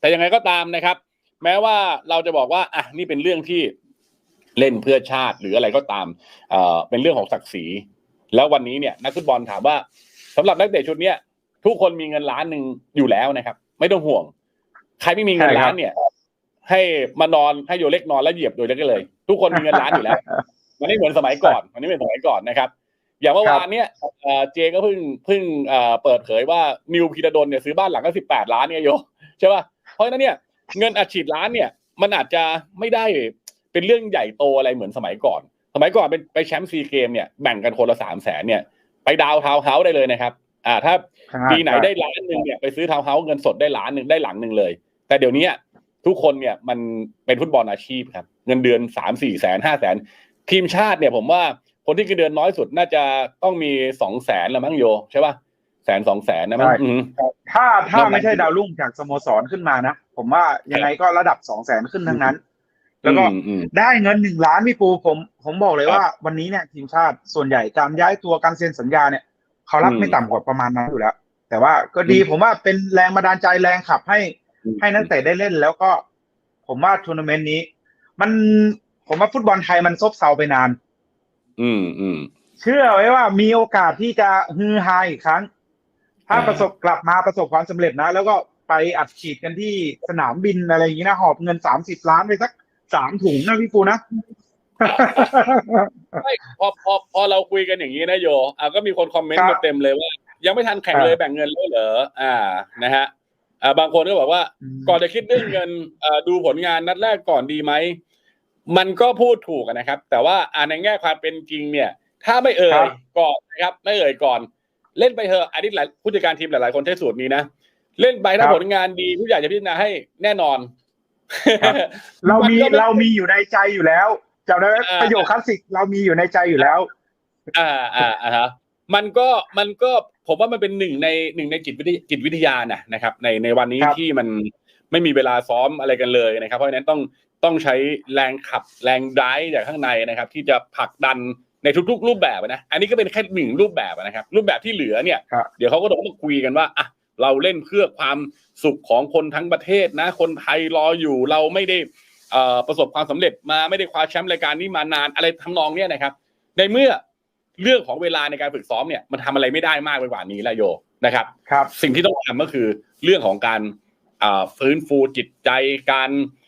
แต่ยังไงก็ตามนะครับ แม้ว่าเราจะบอกว่าอะนี่เป็นเรื่องที่เล่นเพื่อชาติหรืออะไรก็ตามเอ่อเป็นเรื่องของศักดิ์ศรี แล้ววันนี้เนี่ยนักฟุตบอลถามว่าสำหรับนักเตะชุดเนี้ยทุกคนมีเงินล้านหนึ่งอยู่แล้วนะครับ ไม่ต้องห่วง ใครไม่มีเงินล้านเนี่ย ให้มานอนให้โยเล็กนอนแล้วเหยียบโดยเล็กก็เลย ทุกคนมีเงินล้านอยู่แล้วมันไม่เหมือนสมัยก่อนมันไม่เหมือนสมัยก่อนนะครับ อย่างเมื่อวานเนี้ยเอ่อเจก็เพิ่งเพิ่งเอ่อเปิดเผยว่านิวพีระดนเนี่ยซื้อบ้านหลังก็สิบแปดล้านเนี่ยโยใช่ป่ะ เพราะฉะนั้นเนี่ยเงินอัดฉีดล้านเนี่ยมันอาจจะไม่ได้เป็นเรื่องใหญ่โตอะไรเหมือนสมัยก่อน สมัยก่อนเป็นไปแชมป์ซีเกมเนี่ยแบ่งกันคนละสามแสนเนี่ย ไปดาวน์ทาวน์เฮาส์ได้เลยนะครับ อ่าถ้าปีไหนได้ล้านหนึ่งเนี่ยไปซื้อทาวน์เฮาส์เงินสดได้ล้านหนึ่งได้หลังหนึ่งเลย แต่เดี๋ยวนี้ทุกคนเนี่ยมันเป็นฟุตบอลอาชีพครับเงินเดือนสามสี่แสนห้าแสนทีมชาติเนี่ยผมว่าคนที่เงินเดือนน้อยสุดน่าจะต้องมีสองแสนละมั้งโยใช่ป่ะ แสนสองแสนนะมั้งใช่อืม ถ้าถ้าแล้วมันไม่ใช่ดาวรุ่งจากสโมสรขึ้นมานะ ผมว่ายังไงก็ระดับสองแสนขึ้นทั้งนั้น แล้วก็อืมอืมได้เงินหนึ่งล้านพี่ปูผมผมบอกเลยครับว่า วันนี้เนี่ยทีมชาติส่วนใหญ่การย้ายตัวการเซ็นสัญญาเนี่ยเขารับอืมไม่ต่ำกว่าประมาณนั้นอยู่แล้ว แต่ว่าก็ดีอืมผมว่าเป็นแรงบันดาลใจแรงขับให้อืม ให้นักเตะได้เล่น แล้วก็ ผมว่าทัวร์นาเมนต์นี้ มันผมว่าฟุตบอลไทยมันซบเซาไปนาน อืมอืม เชื่อไว้ว่ามีโอกาสที่จะฮือฮาอีกครั้ง ถ้าอ่าประสบกลับมาประสบความสำเร็จนะ แล้วก็ไปอัดฉีดกันที่สนามบินอะไรอย่างนี้นะหอบเงินสามสิบล้านไปสักสามถุงนะพี่ปูนะไม่พอพอพอเราคุยกันอย่างนี้นะโยอะก็มีคนคอมเมนต์ครัมาบเต็มเลยว่า ยังไม่ทันแข่งเลยอ่าแบ่งเงินเลยเหรออ่านะฮะอ่าบางคนก็บอกว่า ก่อนจะคิดเรื่องเงินเอ่อดูผลงานนัดแรกก่อนดีไหมมันก็พูดถูกอะนะครับ แต่ว่าอ่าในแง่ความเป็นจริงเนี่ย ถ้าไม่เอ่ครัยบก่อนนะครับ ไม่เอ่ยก่อน เล่นไปเถอะอันนี้หลายผู้จัดการทีมหลาย ๆ คนใช้สูตรนี้นะ เล่นไปถ้าผลงานดีผู้ใหญ่จะพิจารณาให้แน่นอนครับเรามีนก็ไเรามีอยู่ในใจอยู่แล้วจำได้ไหมอ่าประโยคคลาสสิกเรามีอยู่ในใจอยู่แล้ว อ่าอ่าอ่าฮะมันก็มันก็ผมว่ามันเป็นหนึ่งในหนึ่งในจิตวิทยจิตวิทยานะนะครับ ในในวันนี้ครับที่มันไม่มีเวลาซ้อมอะไรกันเลยนะครับ เพราะฉะนั้นต้องต้องใช้แรงขับแรงไดฟ์จากข้างในนะครับ ที่จะผลักดัน ในทุกๆ รูปแบบนะ อันนี้ก็เป็นแค่หนึ่งรูปแบบนะครับ รูปแบบที่เหลือเนี่ยครับเดี๋ยวเขาก็ต้องมาคุยกันว่าอะเราเล่นเพื่อความสุขของคนทั้งประเทศนะ คนไทยรออยู่เราไม่ได้เอ่อประสบความสำเร็จมาไม่ได้คว้าแชมป์รายการนี้มานานอะไรทำนองเนี้ยนะครับ ในเมื่อเรื่องของเวลาในการฝึกซ้อมเนี่ยมันทำอะไรไม่ได้มากไปกว่านี้แล้วโยนะครับครับ สิ่งที่ต้องทำก็คือเรื่องของการเอ่อฟื้นฟูจิตใจการเอ่ออม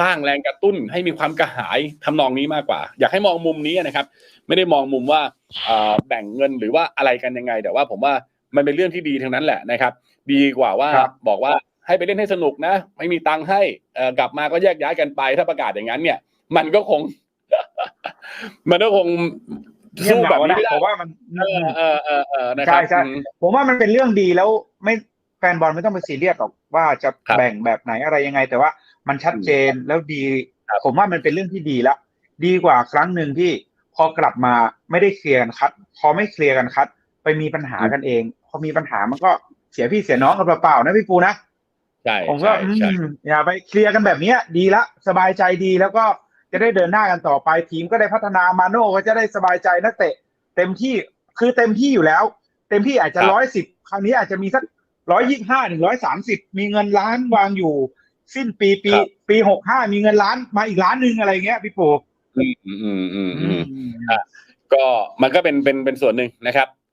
สร้างแรงกระตุ้นให้มีความกระหายทำนองนี้มากกว่า อยากให้มองมุมนี้นะครับ ไม่ได้มองมุมว่าเอ่อแบ่งเงินหรือว่าอะไรกันยังไง แต่ว่าผมว่ามันเป็นเรื่องที่ดีทั้งนั้นแหละนะครับ ดีกว่าว่าครับบอกว่าให้ไปเล่นให้สนุกนะ ไม่มีตังค์ให้เอ่อกลับมาก็แยกย้ายกันไป ถ้าประกาศอย่างนั้น เนี่ย มันก็คง มันก็คงเงียบสู้เหแบบงานี้นะไม่ได้ผมว่ามันเออเออเออเออนะครับใช่ใช่อืมผมว่ามันเป็นเรื่องดีแล้วไม่แฟนบอลไม่ต้องไปซีเรียสหรอก ว่าจะครับแบ่งแบบไหนอะไรยังไง แต่ว่ามันชัดเจนแล้วดีครับผมว่ามันเป็นเรื่องที่ดีแล้วดีกว่าครั้งหนึ่งที่พอกลับมาไม่ได้เคลียร์กันคัด พอไม่เคลียร์กันคัด ไปมีปัญหากันเอง พอมีปัญหามันก็เสียพี่เสียน้องกันเปล่าๆนะพี่ปูนะใช่ผมก็ใช่ใช่อืมอย่าไปเคลียร์กันแบบเนี้ย ดีละสบายใจดีแล้วก็จะได้เดินหน้ากันต่อไปทีมก็ได้พัฒนามาโน่ก็จะได้สบายใจนักเตะ เต็มที่คือเต็มที่อยู่แล้ว เต็มที่อาจจะร้อยสิบครั้งนี้อาจจะมีสัก ร้อยยี่ห้าถึงร้อยสามสิบมีเงินล้านวางอยู่ สิ้นปีปีครับปีหกห้ามีเงินล้านมาอีกล้านหนึ่งอะไรเงี้ยพี่ปูอืมอืมอืมอืมอืมก็มันก็เป็นเป็นเป็นส่วนหนึ่งนะครับ